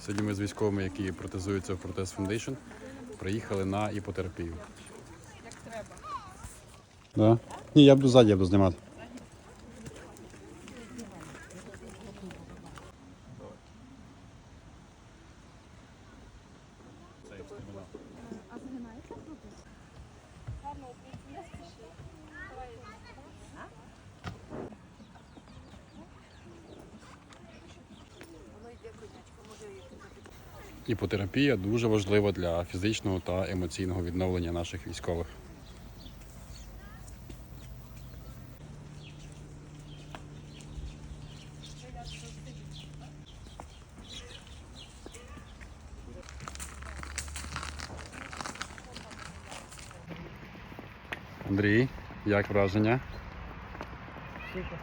Сьогодні ми з військовими, які протезуються в Протез Foundation, приїхали на іпотерапію. Як треба. Да? Ні, я буду ззаді, я буду знімати. А Іпотерапія дуже важлива для фізичного та емоційного відновлення наших військових. Андрій, як враження? Супер.